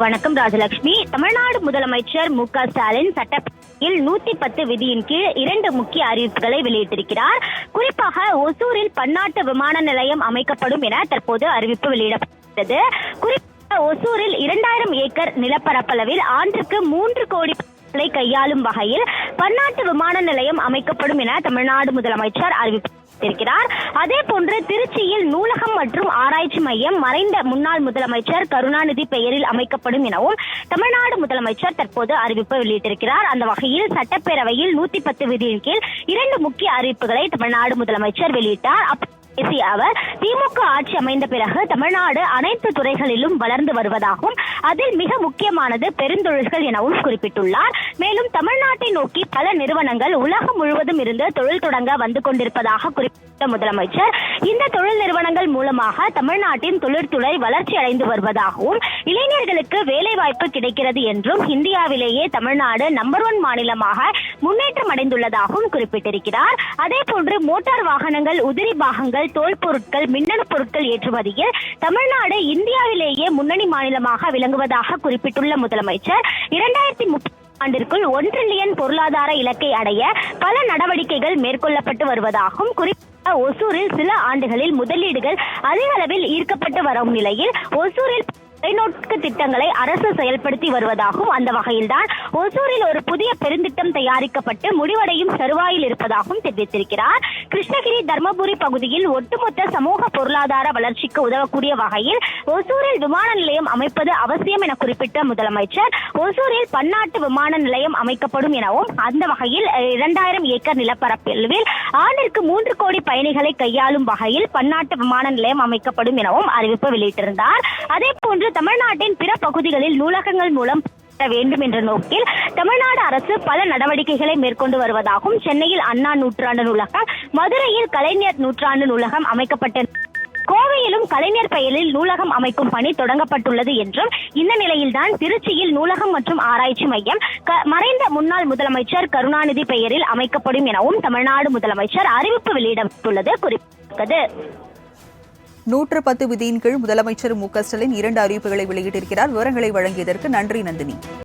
வணக்கம் ராஜலட்சுமி தமிழ்நாடு முதலமைச்சர் மு க ஸ்டாலின் சட்டப்பேரவையில் நூத்தி பத்து விதியின் கீழ் இரண்டு முக்கிய அறிவிப்புகளை வெளியிட்டிருக்கிறார். குறிப்பாக ஒசூரில் பன்னாட்டு விமான நிலையம் அமைக்கப்படும் என தற்போது அறிவிப்பு வெளியிடப்பட்டது குறிப்பாக ஒசூரில் இரண்டாயிரம் ஏக்கர் நிலப்பரப்பளவில் ஆண்டுக்கு மூன்று கோடி கையாளும் வகையில் பன்னாட்டு விமான நிலையம் அமைக்கப்படும் என தமிழ்நாடு முதலமைச்சர் அறிவிப்பு அறிவித்திருக்கிறார் அதே போன்று திருச்சியில் நூலகம் மற்றும் ஆராய்ச்சி மையம் மறைந்த முன்னாள் முதலமைச்சர் கருணாநிதி பெயரில் அமைக்கப்படும் எனவும் தமிழ்நாடு முதலமைச்சர் தற்போது அறிவிப்பு வெளியிட்டிருக்கிறார். அந்த வகையில் சட்டப்பேரவையில் நூத்தி பத்து விதியின் கீழ் இரண்டு முக்கிய அறிவிப்புகளை தமிழ்நாடு முதலமைச்சர் வெளியிட்டார். பேசிய அவர் திமுக ஆட்சி அமைந்த பிறகு தமிழ்நாடு அனைத்து துறைகளிலும் வளர்ந்து வருவதாகவும் அதில் மிக முக்கியமானது பெருந்தொழில்கள் எனவும் குறிப்பிட்டுள்ளார். மேலும் தமிழ்நாட்டை நோக்கி பல நிறுவனங்கள் உலகம் முழுவதும் இருந்து தொழில் தொடங்க வந்து கொண்டிருப்பதாக குறிப்பிட்ட முதலமைச்சர். இந்த தொழில் நிறுவனங்கள் மூலமாக தமிழ்நாட்டின் தொழிற்துறை வளர்ச்சி அடைந்து வருவதாகவும் இளைஞர்களுக்கு வேலை வாய்ப்பு கிடைக்கிறது என்றும் இந்தியாவிலேயே தமிழ்நாடு நம்பர் ஒன் மாநிலமாக முன்னேற்றம் அடைந்துள்ளதாகவும் குறிப்பிட்டிருக்கிறார். அதே போன்று மோட்டார் வாகனங்கள் உதிரி பாகங்கள் தோல் பொருட்கள் மின்னணு பொருட்கள் ஏற்றுமதியில் தமிழ்நாடு இந்தியாவிலேயே முன்னணி மாநிலமாக விளங்குவதாக குறிப்பிட்டுள்ள முதலமைச்சர் இரண்டாயிரத்தி முப்பது ஆண்டிற்குள் ஒன் டிரில்லியன் பொருளாதார இலக்கை அடைய பல நடவடிக்கைகள் மேற்கொள்ளப்பட்டு வருவதாகவும் குறிப்பிட்ட ஒசூரில் சில ஆண்டுகளில் முதலீடுகள் அதிக அளவில் ஈர்க்கப்பட்டு வரும் நிலையில் ஒசூரில் தொலைநோக்கு திட்டங்களை அரசு செயல்படுத்தி வருவதாகவும் அந்த வகையில்தான் ஒசூரில் ஒரு புதிய பெருந்திட்டம் தயாரிக்கப்பட்டு முடிவடையும் தருவாயில் இருப்பதாகவும் தெரிவித்திருக்கிறார். கிருஷ்ணகிரி தர்மபுரி பகுதியில் ஒட்டுமொத்த சமூக பொருளாதார வளர்ச்சிக்கு உதவக்கூடிய வகையில் ஒசூரில் விமான நிலையம் அமைப்பது அவசியம் என குறிப்பிட்ட முதலமைச்சர் ஒசூரில் பன்னாட்டு விமான நிலையம் அமைக்கப்படும் எனவும் அந்த வகையில் இரண்டாயிரம் ஏக்கர் நிலப்பரப்பில் ஆண்டிற்கு மூன்று கோடி பயணிகளை கையாளும் வகையில் பன்னாட்டு விமான நிலையம் அமைக்கப்படும் எனவும் அறிவிப்பு வெளியிட்டிருந்தார். அதே போன்று தமிழ்நாட்டின் பிற பகுதிகளில் நூலகங்கள் மூலம் பெற வேண்டும் என்ற நோக்கில் தமிழ்நாடு அரசு பல நடவடிக்கைகளை மேற்கொண்டு வருவதாகவும் சென்னையில் அண்ணா நூற்றாண்டு நூலகம் மதுரையில் கலைஞர் நூற்றாண்டு நூலகம் அமைக்கப்பட்ட சென்னையிலும் கலைஞர் பெயரில் நூலகம் அமைக்கும் பணி தொடங்கப்பட்டுள்ளது என்றும் இந்த நிலையில்தான் திருச்சியில் நூலகம் மற்றும் ஆராய்ச்சி மையம் மறைந்த முன்னாள் முதலமைச்சர் கருணாநிதி பெயரில் அமைக்கப்படும் எனவும் தமிழ்நாடு முதலமைச்சர் அறிவிப்பு வெளியிடப்பட்டுள்ளது குறிப்பிட்டது நூற்று பத்து விதியின் கீழ் முதலமைச்சர் மு க ஸ்டாலின் இரண்டு அறிவிப்புகளை வெளியிட்டிருக்கிறார். விவரங்களை வழங்கியதற்கு நன்றி நந்தினி.